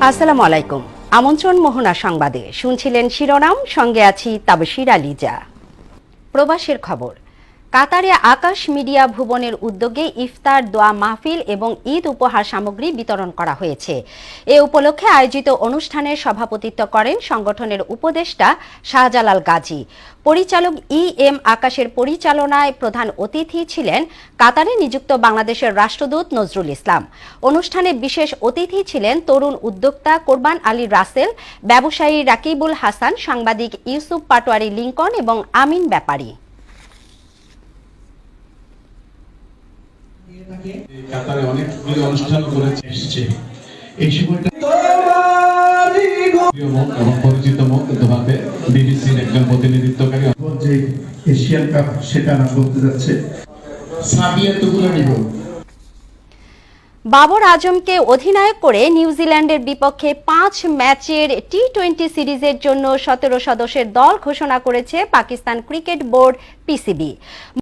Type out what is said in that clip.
আসসালামু আলাইকুম। আমন্ত্রণ মোহনা সংবাদে। শুনছিলেন শিরোনাম সঙ্গে আছি তাবশির আলিজা প্রবাসের খবর। কাতারে আকাশ মিডিয়া ভুবনের উদ্যোগে ইফতার, দোয়া মাহফিল এবং ঈদ উপহার সামগ্রী বিতরণ করা হয়েছে। এ উপলক্ষে আয়োজিত অনুষ্ঠানে সভাপতিত্ব করেন সংগঠনের উপদেষ্টা শাহজালাল গাজী। পরিচালক ই এম আকাশের পরিচালনায় প্রধান অতিথি ছিলেন কাতারে নিযুক্ত বাংলাদেশের রাষ্ট্রদূত নজরুল ইসলাম। অনুষ্ঠানে বিশেষ অতিথি ছিলেন তরুণ উদ্যোক্তা কোরবান আলী রাসেল, ব্যবসায়ী রাকিবুল হাসান, সাংবাদিক ইউসুফ পাটোয়ারি লিঙ্কন এবং আমিন ব্যাপারী। কাতারে অনেকগুলি অনুষ্ঠান করেছে এসছে। এই সময়টা এবং পরিচিত মুখ তোমাকে বিবিসির একজন প্রতিনিধিত্বকারী যে এশিয়ান কাপ সেটা না বলতে যাচ্ছে। সাবিয়া তুগুলো নিব। বাবর আজমকে অধিনায়ক করে নিউজিল্যান্ডের বিপক্ষে পাঁচ ম্যাচের টি টোয়েন্টি সিরিজের জন্য সতেরো সদস্যের দল ঘোষণা করেছে পাকিস্তান ক্রিকেট বোর্ড পিসিবি।